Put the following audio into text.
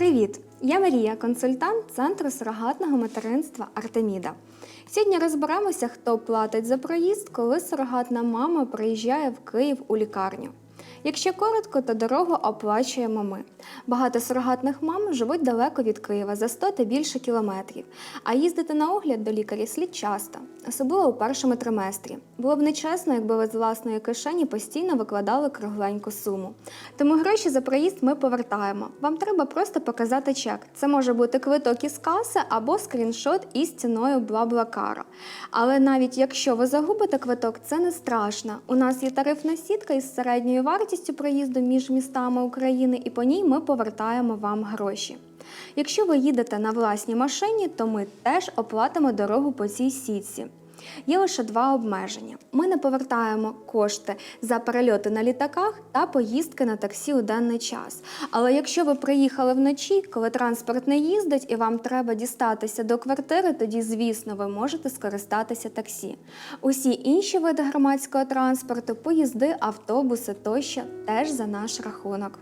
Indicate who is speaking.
Speaker 1: Привіт! Я Марія, консультант Центру сурогатного материнства Артеміда. Сьогодні розберемося, хто платить за проїзд, коли сурогатна мама приїжджає в Київ у лікарню. Якщо коротко, то дорогу оплачуємо ми. Багато сурогатних мам живуть далеко від Києва за 100 та більше кілометрів, а їздити на огляд до лікаря слід часто, особливо у першому триместрі. Було б нечесно, якби ви з власної кишені постійно викладали кругленьку суму. Тому гроші за проїзд ми повертаємо. Вам треба просто показати чек. Це може бути квиток із каси або скріншот із ціною Блаблакара. Але навіть якщо ви загубите квиток, це не страшно. У нас є тарифна сітка із середньою вартістю проїзду між містами України, і по ній ми повертаємо вам гроші. Якщо ви їдете на власній машині, то ми теж оплатимо дорогу по цій сітці. Є лише два обмеження: ми не повертаємо кошти за перельоти на літаках та поїздки на таксі у денний час. Але якщо ви приїхали вночі, коли транспорт не їздить і вам треба дістатися до квартири, тоді, звісно, ви можете скористатися таксі. Усі інші види громадського транспорту, поїзди, автобуси тощо теж за наш рахунок.